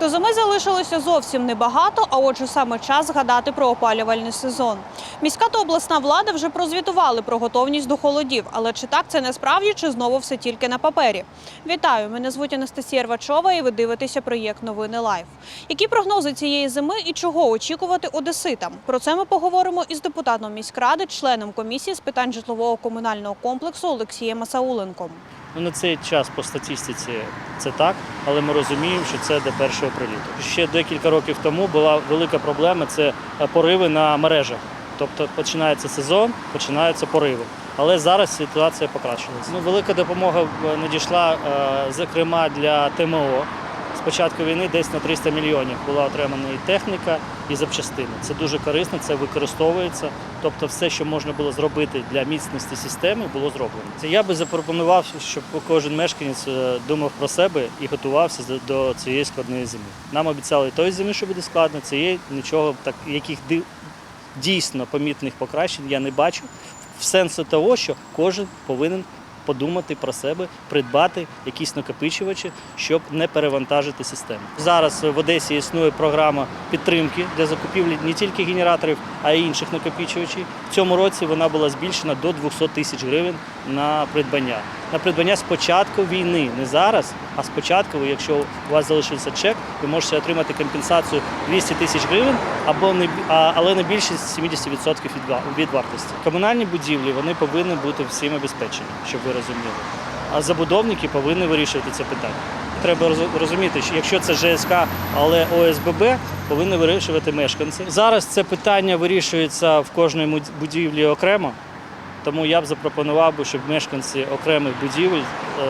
До зими залишилося зовсім небагато, а отже, саме час згадати про опалювальний сезон. Міська та обласна влада вже прозвітували про готовність до холодів. Але чи так це не справді, чи знову все тільки на папері? Вітаю! Мене звуть Анастасія Рвачова, і ви дивитеся проєкт Новини Лайф. Які прогнози цієї зими і чого очікувати одеситам? Про це ми поговоримо із депутатом міськради, членом комісії з питань житлового комунального комплексу Олексієм Масауленком. Ну, на цей час по статистиці це так, але ми розуміємо, що це до першого приліту. Ще декілька років тому була велика проблема це е, пориви на мережах. Тобто починається сезон, починаються пориви. Але зараз ситуація покращилася. Ну, велика допомога е, надійшла, е, зокрема для ТМО. Початку війни десь на 300 мільйонів була отримана і техніка, і запчастини. Це дуже корисно, це використовується. Тобто, все, що можна було зробити для міцності системи, було зроблено. Це я би запропонував, щоб кожен мешканець е, думав про себе і готувався до- цієї складної зими. Нам обіцяли той зими, що буде складно. Цієї нічого так, яких дійсно помітних покращень я не бачу. В сенсу того, що кожен повинен подумати про себе, придбати якісь накопичувачі, щоб не перевантажити систему. Зараз в Одесі існує програма підтримки для закупівлі не тільки генераторів, а й інших накопичувачів. В цьому році вона була збільшена до 200 тисяч гривень на придбання. На придбання з початку війни, не зараз, а з початку, якщо у вас залишився чек, ви можете отримати компенсацію 200 тисяч гривень або не але не більше 70% від від вартості. Комунальні будівлі вони повинні бути всім обезпечені, щоб ви розуміли. А забудовники повинні вирішувати це питання. Треба розуміти, що якщо це ЖСК, але ОСББ повинні вирішувати мешканці. Зараз це питання вирішується в кожній будівлі окремо. Тому я б запропонував би, щоб мешканці окремих будівель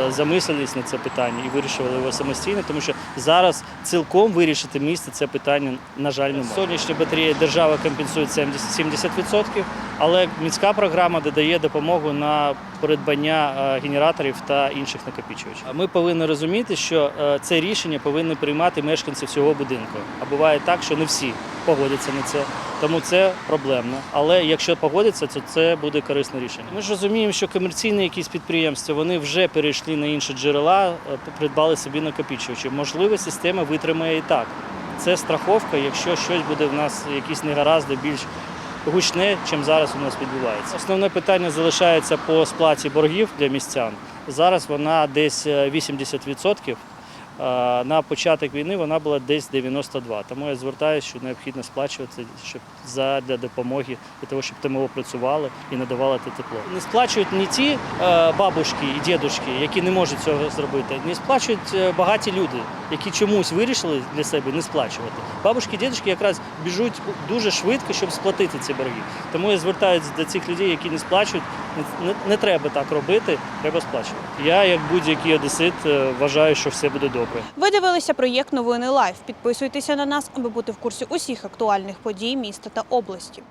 е, замислились на це питання і вирішували його самостійно, тому що зараз цілком вирішити місце це питання, на жаль, немає. Сонячні батареї держава компенсує 70%, 70%, але міська програма додає допомогу на придбання е, генераторів та інших накопичувачів. Ми повинні розуміти, що е, це рішення повинні приймати мешканці всього будинку. А буває так, що не всі погодяться на це. Тому це проблемно. Але якщо погодяться, то це буде корисне рішення. Ми ж розуміємо, що комерційні якісь підприємства вони вже перейшли на інші джерела, е, придбали собі накопичувачі. Можливо, система витримає і так. Це страховка, якщо щось буде в нас якісь негаразди більш гучне, чим зараз у нас відбувається. Основне питання залишається по сплаті боргів для містян. Зараз вона десь е, 80%. А На початок війни вона була десь 92. Тому я звертаюся, що необхідно сплачувати щоб для допомоги для того, щоб ТМО працювали і надавали те тепло. Не сплачують ні ті е, бабушки і дідушки, які не можуть цього зробити. Не сплачують е, багаті люди, які чомусь вирішили для себе не сплачувати. Бабушки дідушки якраз біжуть дуже швидко, щоб сплатити ці борги. Тому я звертаюся до цих людей, які не сплачують. Не, не, не треба так робити, треба сплачувати. Я, як будь-який одесит, е, вважаю, що все буде добре. Ви дивилися проєкт Новини Лайф. Підписуйтеся на нас, аби бути в курсі усіх актуальних подій міста та області.